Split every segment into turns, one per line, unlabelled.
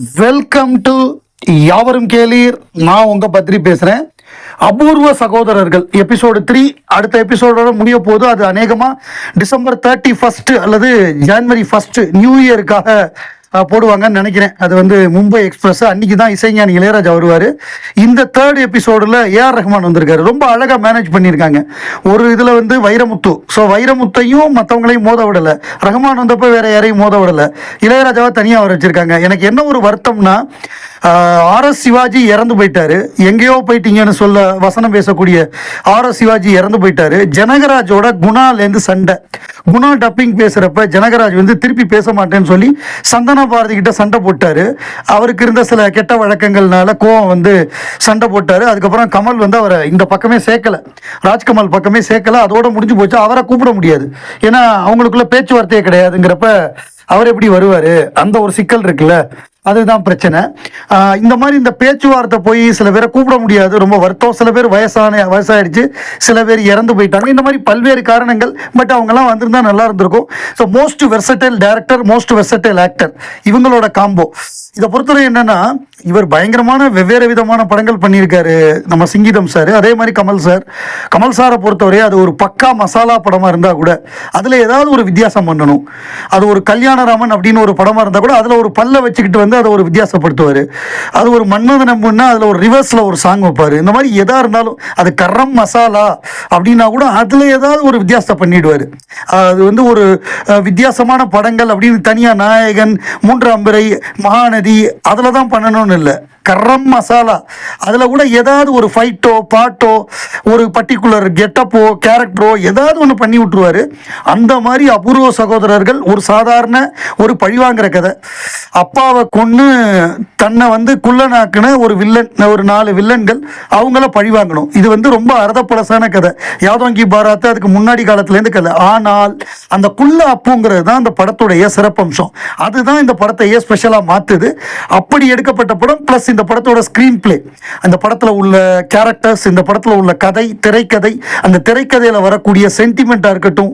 Welcome to யாவரும் கேளீர். நான் உங்க பத்ரி பேசுறேன். அபூர்வ சகோதரர்கள் எபிசோடு த்ரீ அடுத்த எபிசோடோட முடிய போது அது அநேகமா டிசம்பர் தேர்ட்டி ஃபர்ஸ்ட் அல்லது ஜான்வரி ஃபர்ஸ்ட் நியூ இயருக்காக போடுவாங்கன்னு நினைக்கிறேன். அது வந்து மும்பை எக்ஸ்பிரஸ் அன்னைக்கு தான் இசைஞானி இளையராஜா வருவார். இந்த தேர்ட் எபிசோடில் ஏஆர் ரஹ்மான் வந்திருக்காரு. ரொம்ப அழகாக மேனேஜ் பண்ணியிருக்காங்க. ஒரு இதில் வந்து வைரமுத்து. ஸோ வைரமுத்தையும் மற்றவங்களையும் மோத விடலை. ரஹ்மான் வந்தப்போ வேற யாரையும் மோத விடலை. இளையராஜாவை தனியாக வர வச்சிருக்காங்க. எனக்கு என்ன ஒரு வருத்தம்னா ஆர்எஸ் சிவாஜி இறந்து போயிட்டாரு. எங்கேயோ போயிட்டீங்கன்னு சொல்ல வசனம் பேசக்கூடிய ஆர்எஸ் சிவாஜி இறந்து போயிட்டாரு. ஜனகராஜோட குணாலேருந்து சண்டை. குணா டப்பிங் பேசுகிறப்ப ஜனகராஜ் வந்து திருப்பி பேச மாட்டேன்னு சொல்லி சந்தன பாரதி கிட்ட சண்டை போட்டாரு. அவருக்கு இருந்த சில கெட்ட வழக்கங்கள்னால கோவம் வந்து சண்டை போட்டாரு. அதுக்கப்புறம் கமல் வந்து அவரை இந்த பக்கமே சேர்க்கல. ராஜ்கமல் பக்கமே சேர்க்கல. அதோட முடிஞ்சு போச்சு. அவரை கூப்பிட முடியாது. ஏன்னா அவங்களுக்குள்ள பேச்சுவார்த்தையே கிடையாதுங்கிறப்ப அவர் எப்படி வருவார்? அந்த ஒரு சிக்கல் இருக்குல்ல? அதுதான் பிரச்சனை. இந்த மாதிரி இந்த பேச்சுவார்த்தை போய் சில பேரை கூப்பிட முடியாது. ரொம்ப வருத்தம். சில பேர் வயசான வயசாயிடுச்சு. சில பேர் இறந்து போயிட்டாங்க. இந்த மாதிரி பல்வேறு காரணங்கள். பட் அவங்கெல்லாம் வந்திருந்தா நல்லா இருந்திருக்கும். So most versatile director most versatile actor இவங்களோட காம்போ இதை பொறுத்தவரை என்னன்னா இவர் பயங்கரமான வெவ்வேறு விதமான படங்கள் பண்ணியிருக்காரு. நம்ம சிங்கீதம் சார் அதே மாதிரி கமல் சார் கமல் சாரை பொறுத்தவரை அது ஒரு பக்கா மசாலா படமாக இருந்தால் கூட அதில் ஏதாவது ஒரு வித்தியாசம் பண்ணணும். அது ஒரு ஞானராமன் அப்படின்னு ஒரு படமாக இருந்தால் கூட அதில் ஒரு பல்ல வச்சுக்கிட்டு வந்து அதை ஒரு வித்தியாசப்படுத்துவார். அது ஒரு மன்மதன் நம்புன்னா அதில் ஒரு ரிவர்ஸில் ஒரு சாங் வைப்பார். இந்த மாதிரி எதாக இருந்தாலும் அது கரம் மசாலா அப்படின்னா கூட அதில் ஏதாவது ஒரு வித்தியாசத்தை பண்ணிடுவார். அது வந்து ஒரு வித்தியாசமான படங்கள் அப்படின்னு தனியாக நாயகன் மூன்றாம் பிறை மகாநதி அதில் தான் பண்ணணும்னு இல்லை. கரம் மசாலா. அதில் கூட ஏதாவது ஒரு ஃபைட்டோ பாட்டோ ஒரு பர்டிகுலர் கெட்டப்போ கேரக்டரோ ஏதாவது ஒன்று பண்ணி விட்ருவாரு அந்த மாதிரி அபூர்வ சகோதரர்கள் ஒரு சாதாரண ஒரு பழிவாங்கிற கதை. அப்பாவை கொன்று தன்னை வந்து குள்ளனாக்குன ஒரு வில்லன் ஒரு நாலு வில்லன்கள் அவங்கள பழிவாங்கணும் இது வந்து ரொம்ப அறதப்பழசான கதை. யாதோங்கி பாராத்து அதுக்கு முன்னாடி காலத்துலேருந்து கதை. ஆனால் அந்த குள்ள அப்புங்கிறது தான் அந்த படத்துடைய சிறப்பம்சம். அதுதான் இந்த படத்தையே ஸ்பெஷலாக மாற்றுது அப்படி எடுக்கப்பட்ட படம் ப்ளஸ் இந்த படத்தோட ஸ்க்ரீன் பிளே அந்த படத்தில் உள்ள கேரக்டர்ஸ் இந்த படத்தில் உள்ள கதை திரைக்கதை அந்த திரைக்கதையில் வரக்கூடிய சென்டிமெண்ட்டாக இருக்கட்டும்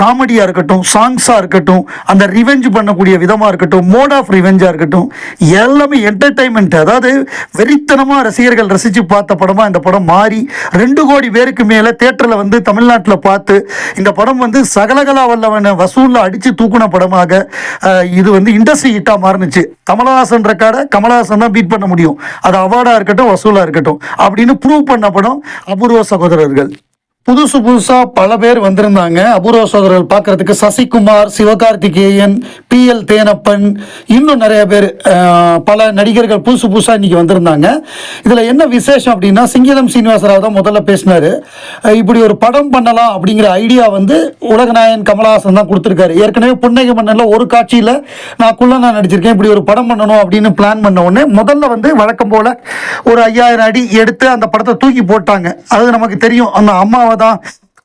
காமெடியாக இருக்கட்டும் சாங்ஸாக இருக்கட்டும் அந்த ரிவெஞ்ச் பண்ணக்கூடிய விதமாக இருக்கட்டும் மோட் ஆஃப் ரிவெஞ்சாக இருக்கட்டும் எல்லாமே என்டர்டைன்மெண்ட் அதாவது வெறித்தனமாக ரசிகர்கள் ரசித்து பார்த்த படமாக இந்த படம் மாறி ரெண்டு கோடி பேருக்கு மேலே தேட்டரில் வந்து தமிழ்நாட்டில் பார்த்து இந்த படம் வந்து சகலகலா வல்லவனை வசூலில் அடித்து தூக்குன படமாக இது வந்து இண்டஸ்ட்ரி ஹிட்டாக மாறுனுச்சு. கமலஹாசன் ரெக்கார்டை கமலஹாசன் தான் பீட் பண்ண முடியும். அது அவார்டாக இருக்கட்டும் வசூலாக இருக்கட்டும். அப்படின்னு ப்ரூவ் பண்ண படம் அபூர்வ சகோதரர்கள். புதுசு புதுசா பல பேர் வந்திருந்தாங்க. அபூர்வ சோதரர்கள் பார்க்கறதுக்கு சசிகுமார் சிவகார்த்திகேயன் பி எல் தேனப்பன் இன்னும் நிறைய பேர் பல நடிகர்கள் புதுசு புதுசா இன்னைக்கு வந்திருந்தாங்க. இதுல என்ன விசேஷம் அப்படின்னா சிங்கிதம் சீனிவாசராவ் தான் முதல்ல பேசினாரு. இப்படி ஒரு படம் பண்ணலாம் அப்படிங்கிற ஐடியா வந்து உலகநாயன் கமலஹாசன் தான் கொடுத்துருக்காரு. ஏற்கனவே புன்னகை மன்னனில் ஒரு காட்சியில நான் குள்ள நான் நடிச்சிருக்கேன் இப்படி ஒரு படம் பண்ணணும் அப்படின்னு பிளான் பண்ண உடனே முதல்ல வந்து வழக்கம் போல ஒரு ஐயாயிரம் அடி எடுத்து அந்த படத்தை தூக்கி போட்டாங்க. அது நமக்கு தெரியும். அந்த அம்மா அம்மாவை தான்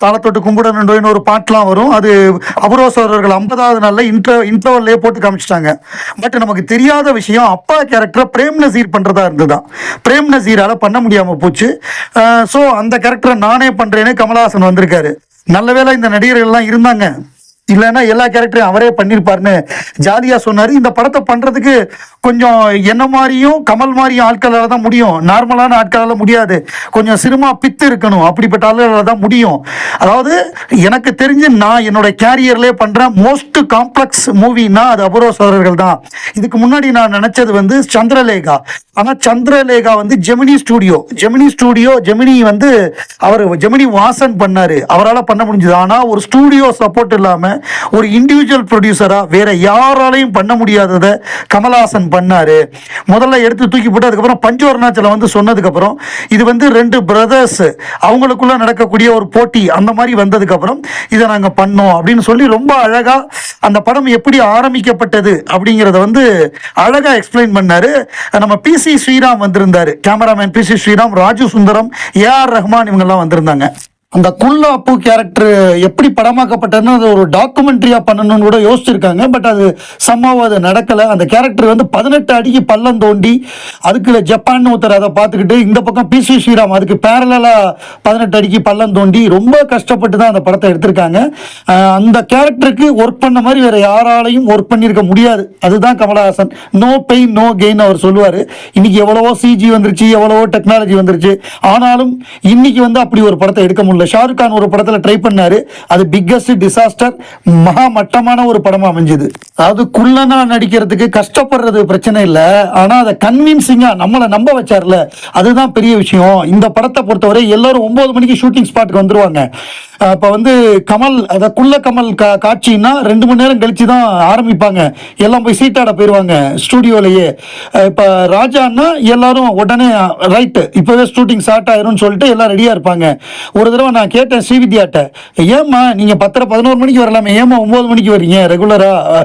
தாளத்தொட்டு கும்பிடணுன்னு ஒரு பாட்டெலாம் வரும். அது அபூர்வ ஐம்பதாவது நாளில் இன்ட்ரோ இன்ட்ரோவல்லே போட்டு காமிச்சிட்டாங்க. பட் நமக்கு தெரியாத விஷயம் அப்பா கேரக்டரை பிரேம் நசீர் பண்ணுறதா இருந்துதான் பிரேம் நசீரால் பண்ண முடியாமல் போச்சு. ஸோ அந்த கேரக்டரை நானே பண்ணுறேன்னு கமலஹாசன் வந்திருக்காரு. நல்ல வேளை இந்த நடிகர்கள்லாம் இருந்தாங்க. இல்லைன்னா எல்லா கேரக்டரையும் அவரே பண்ணியிருப்பாருன்னு ஜாலியாக சொன்னார். இந்த படத்தை பண்ணுறதுக்கு கொஞ்சம் என்ன மாதிரியும் கமல் மாதிரியும் ஆட்களால் தான் முடியும். நார்மலான ஆட்களால் முடியாது. கொஞ்சம் சினிமா பித்து இருக்கணும். அப்படிப்பட்ட ஆளுகளால் தான் முடியும். அதாவது எனக்கு தெரிஞ்சு நான் என்னோட கேரியர்லேயே பண்ணுற மோஸ்ட் காம்ப்ளெக்ஸ் மூவின்னா அது அபூர்வ சோழர்கள் தான். இதுக்கு முன்னாடி நான் நினச்சது வந்து சந்திரலேகா. ஆனால் சந்திரலேகா வந்து ஜெமினி ஸ்டூடியோ ஜெமினி ஸ்டூடியோ ஜெமினி வந்து அவர் ஜெமினி வாசன் பண்ணார். அவரால் பண்ண முடிஞ்சது. ஆனால் ஒரு ஸ்டூடியோ சப்போர்ட் இல்லாமல் ஒரு இண்டிவிஜுவல் ப்ரொடியூசராக வேற யாராலையும் பண்ண முடியாததை கமலஹாசன் பண்ணார். முதல்ல எடுத்து தூக்கி போட்டு அதுக்கப்புறம் பஞ்சவர்ணாச்சலம் வந்து சொன்னதுக்கப்புறம் இது வந்து ரெண்டு பிரதர்ஸ் அவங்களுக்குள்ள நடக்கக்கூடிய ஒரு போட்டி அந்த மாதிரி வந்ததுக்கப்புறம் இதை நாங்கள் பண்ணோம் அப்படின்னு சொல்லி ரொம்ப அழகாக அந்த படம் எப்படி ஆரம்பிக்கப்பட்டது அப்படிங்கிறத வந்து அழகாக எக்ஸ்பிளைன் பண்ணாரு. நம்ம பிசி ஸ்ரீராம் வந்திருந்தாரு. Cameraman P C Sreeram Raju Sundaram R Rahman இவங்கெல்லாம் வந்திருந்தாங்க. அந்த குல்லா அப்பு கேரக்டர் எப்படி படமாக்கப்பட்டதுன்னு அது ஒரு டாக்குமெண்ட்ரியா பண்ணணும்னு கூட யோசிச்சிருக்காங்க. பட் அது சம்மாவும் அது நடக்கல. அந்த கேரக்டர் வந்து பதினெட்டு அடிக்கு பள்ளம் தோண்டி அதுக்குள்ள ஜப்பான் ஒருத்தர் அதை பார்த்துக்கிட்டு இந்த பக்கம் பி சி ஸ்ரீராம் அதுக்கு பேரலாக பதினெட்டு அடிக்கு பள்ளம் தோண்டி ரொம்ப கஷ்டப்பட்டு தான் அந்த படத்தை எடுத்திருக்காங்க. அந்த கேரக்டருக்கு ஒர்க் பண்ண மாதிரி வேற யாராலையும் ஒர்க் பண்ணியிருக்க முடியாது. அதுதான் Kamalhaasan. No pain no gain அவர் சொல்லுவார். இன்னைக்கு எவ்வளவோ சிஜி வந்துருச்சு எவ்வளவோ டெக்னாலஜி வந்துருச்சு. ஆனாலும் இன்னைக்கு வந்து அப்படி ஒரு படத்தை எடுக்க முடியல. ஷாருக் கான் ஒரு படத்தில் ட்ரை பண்ணாரு. அது பிக்கஸ்ட் டிசாஸ்டர் மகா மட்டமான ஒரு படமாக அமைஞ்சது. அதாவது குள்ளனா நடிக்கிறதுக்கு கஷ்டப்படுறது பிரச்சனை இல்லை. ஆனால் அதை கன்வின்சிங்கா நம்மளை நம்ப வச்சார்ல. அதுதான் பெரிய விஷயம். இந்த படத்தை பொறுத்தவரை எல்லாரும் ஒன்பது மணிக்கு ஷூட்டிங் ஸ்பாட்டுக்கு வந்துருவாங்க. அப்போ வந்து கமல் அதை குள்ள கமல் கா காட்சின்னா ரெண்டு மணி நேரம் கழிச்சு தான் ஆரம்பிப்பாங்க. எல்லாம் போய் சீட்டாட போயிடுவாங்க ஸ்டூடியோலையே இப்போ ராஜான்னா எல்லாரும் உடனே ரைட்டு இப்போவே ஷூட்டிங் ஸ்டார்ட் ஆயிரும்னு சொல்லிட்டு எல்லாம் ரெடியாக இருப்பாங்க. ஒரு தடவை நான் கேட்டேன் ஸ்ரீவித்யாட்ட ஏம்மா நீங்கள் பத்தரை பதினோரு மணிக்கு வரலாமே ஏம்மா ஒம்பது மணிக்கு வரீங்க? ரெகுலராக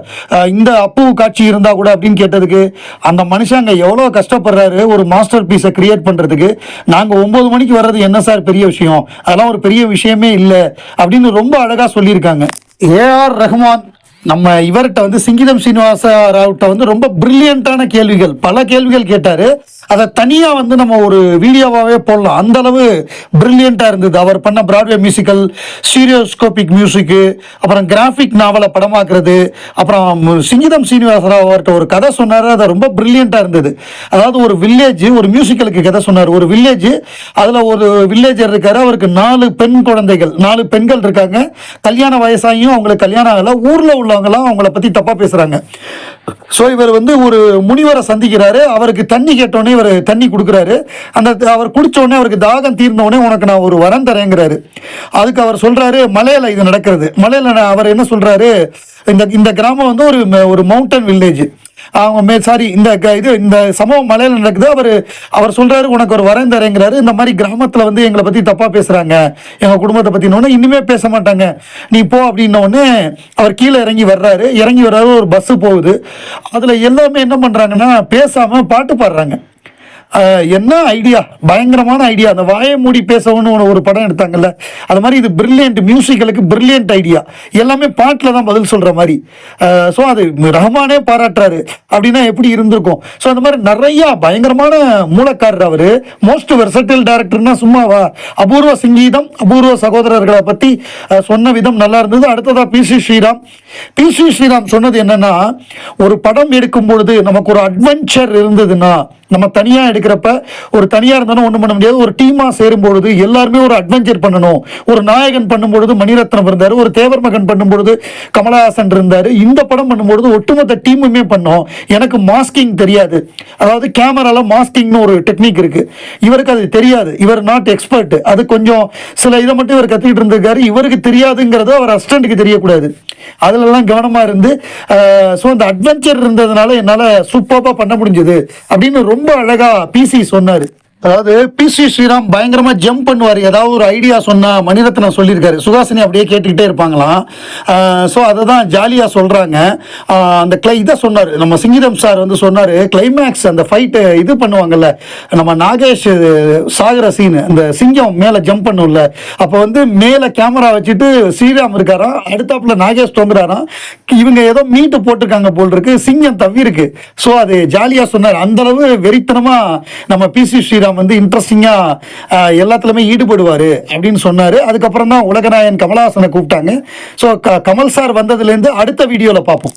இந்த அப்பு காட்சி இருந்தால் கூட அப்படின்னு கேட்டதுக்கு அந்த மனுஷன் அங்கே எவ்வளோ கஷ்டப்படுறாரு ஒரு மாஸ்டர் பீஸை கிரியேட் பண்ணுறதுக்கு நாங்கள் ஒம்பது மணிக்கு வர்றது என்ன சார் பெரிய விஷயம்? அதெல்லாம் ஒரு பெரிய விஷயமே இல்லை அப்படின்னு ரொம்ப அழகாக சொல்லியிருக்காங்க. ஏஆர் ரஹ்மான் நம்ம இவர்கிட்ட வந்து சிங்கிதம் சீனிவாச ராவ்கிட்ட வந்து ரொம்ப பிரில்லியண்டான கேள்விகள். பல கேள்விகள் கேட்டாரு. அதை தனியாக வந்து நம்ம ஒரு வீடியோவாகவே போடலாம். அந்த அளவு பிரில்லியண்ட்டாக இருந்தது. அவர் பண்ண பிராட்வே மியூசிக்கல் ஸ்டீரியோஸ்கோபிக் மியூசிக்கு அப்புறம் கிராஃபிக் நாவலை படமாக்குறது அப்புறம் சிங்கிதம் சீனிவாசராவ் அவர்கிட்ட ஒரு கதை சொன்னார். அது ரொம்ப பிரில்லியண்ட்டாக இருந்தது. அதாவது ஒரு வில்லேஜ் ஒரு மியூசிக்கலுக்கு கதை சொன்னார். ஒரு வில்லேஜ் அதில் ஒரு வில்லேஜர் இருக்காரு. அவருக்கு நாலு பெண் குழந்தைகள் நாலு பெண்கள் இருக்காங்க. கல்யாண வயசாகியும் அவங்களுக்கு கல்யாணம் ஆகலை. ஊரில் உள்ளவங்களாம் அவங்கள பற்றி தப்பாக பேசுகிறாங்க ஸோ இவர் வந்து ஒரு முனிவரை சந்திக்கிறாரு. அவருக்கு தண்ணி கேட்டோடனே இவர் தண்ணி கொடுக்குறாரு. அந்த அவர் குடிச்ச உடனே அவருக்கு தாகம் தீர்ந்த உடனே உனக்கு நான் ஒரு வரம் தரேங்கிறாரு. அதுக்கு அவர் சொல்றாரு மலையில இது நடக்கிறது. மலையில அவர் என்ன சொல்றாரு இந்த இந்த கிராமம் வந்து ஒரு ஒரு மவுண்டன் வில்லேஜ் அவங்க மே சாரி இந்த க- இது இந்த சம்பவம் மலையில நடக்குது. அவர் அவர் சொல்றாரு உனக்கு ஒரு வரம் தரேங்கிறாரு. இந்த மாதிரி கிராமத்துல வந்து எங்களை பத்தி தப்பா பேசுறாங்க. எங்க குடும்பத்தை பத்தி ஒன்று இனிமே பேச மாட்டாங்க. நீ போ அப்படின்னோடனே அவர் கீழே இறங்கி வர்றாரு. இறங்கி வர்றாரு ஒரு பஸ் போகுது. அதுல எல்லாமே என்ன பண்றாங்கன்னா பேசாம பாட்டு பாடுறாங்க. என்ன ஐடியா பயங்கரமான ஐடியா அந்த வாயை மூடி பேசணும்னு ஒரு- ஒரு படம் எடுத்தாங்கல்ல? அது மாதிரி இது பிரில்லியன்ட் மியூசிக்கலுக்கு பிரில்லியன்ட் ஐடியா எல்லாமே பாட்டில் தான் பதில் சொல்கிற மாதிரி. ஸோ அது ரஹ்மானே பாராட்டுறாரு. அப்படின்னா எப்படி இருந்திருக்கும்? ஸோ அந்த மாதிரி நிறையா பயங்கரமான மூலக்காரர் அவர். மோஸ்ட் வெர்சட்டில் டேரக்டர்னா சும்மாவா? அபூர்வ சங்கீதம் அபூர்வ சகோதரர்களை பற்றி சொன்ன விதம் நல்லா இருந்தது. அடுத்ததாக P C Sreeram. P C Sreeram சொன்னது என்னன்னா ஒரு படம் எடுக்கும் பொழுது நமக்கு ஒரு அட்வென்ச்சர் இருந்ததுன்னா நம்ம தனியாக எடுக்கிறப்ப ஒரு தனியாக இருந்தாலும் ஒன்றும் பண்ண முடியாது. ஒரு டீமாக சேரும்பொழுது எல்லாருமே ஒரு அட்வென்ச்சர் பண்ணணும். ஒரு நாயகன் பண்ணும்பொழுது மணிரத்னம் இருந்தார் ஒரு தேவர் மகன் பண்ணும்பொழுது கமலஹாசன் இருந்தார். இந்த படம் பண்ணும்பொழுது ஒட்டுமொத்த டீமுமே பண்ணோம். எனக்கு மாஸ்கிங் தெரியாது. அதாவது கேமராவில் மாஸ்கிங்னு ஒரு டெக்னிக் இருக்குது இவருக்கு அது தெரியாது. இவர் நாட் எக்ஸ்பர்ட் அது கொஞ்சம் சில இதை மட்டும் இவர் கற்றுக்கிட்டு இருந்திருக்காரு. இவருக்கு தெரியாதுங்கிறது அவர் அசிஸ்டண்ட்டுக்கு தெரியக்கூடாது. அதிலெல்லாம் கவனமாக இருந்து ஸோ அந்த அட்வென்ச்சர் இருந்ததுனால என்னால் சூப்பராக பண்ண முடிஞ்சது அப்படின்னு ரொம்ப அழகாக பிசி சொன்னார். அதாவது பிசி ஸ்ரீராம் பயங்கரமா ஜம்ப் பண்ணுவார். ஏதாவது ஒரு ஐடியா சொன்னா மணிரத்னம் சொல்லியிருக்காரு. சுகாசினி அப்படியே கேட்டுக்கிட்டே இருப்பாங்களாம். ஸோ அதை தான் ஜாலியாக சொல்கிறாங்க அந்த கிளை இதை சொன்னார். நம்ம சிங்கிதம் சார் வந்து சொன்னார் கிளைமேக்ஸ் அந்த ஃபைட்டு இது பண்ணுவாங்கல்ல நம்ம நாகேஷ் சாகர சீன் அந்த சிங்கம் மேலே ஜம்ப் பண்ணும்ல அப்போ வந்து மேலே கேமரா வச்சுட்டு ஸ்ரீராம் இருக்காராம் அடுத்தாப்புல நாகேஷ் தொங்குறாராம். இவங்க ஏதோ மீட்டு போட்டிருக்காங்க போல் இருக்கு சிங்கம் தவிருக்கு ஸோ அது ஜாலியாக சொன்னார். அந்தளவு வெறித்தனமாக நம்ம பிசி ஸ்ரீராம் வந்து இன்ட்ரெஸ்டிங்கா எல்லாத்துலயுமே ஈடுபடுவாரு அப்படின்னு சொன்னாரு. அதுக்கப்புறம் தான் உலகநாயகன் கமலஹாசனை கூப்பிட்டாங்க. ஸோ கமல் சார் வந்ததுலேருந்து அடுத்த வீடியோவில் பார்ப்போம்.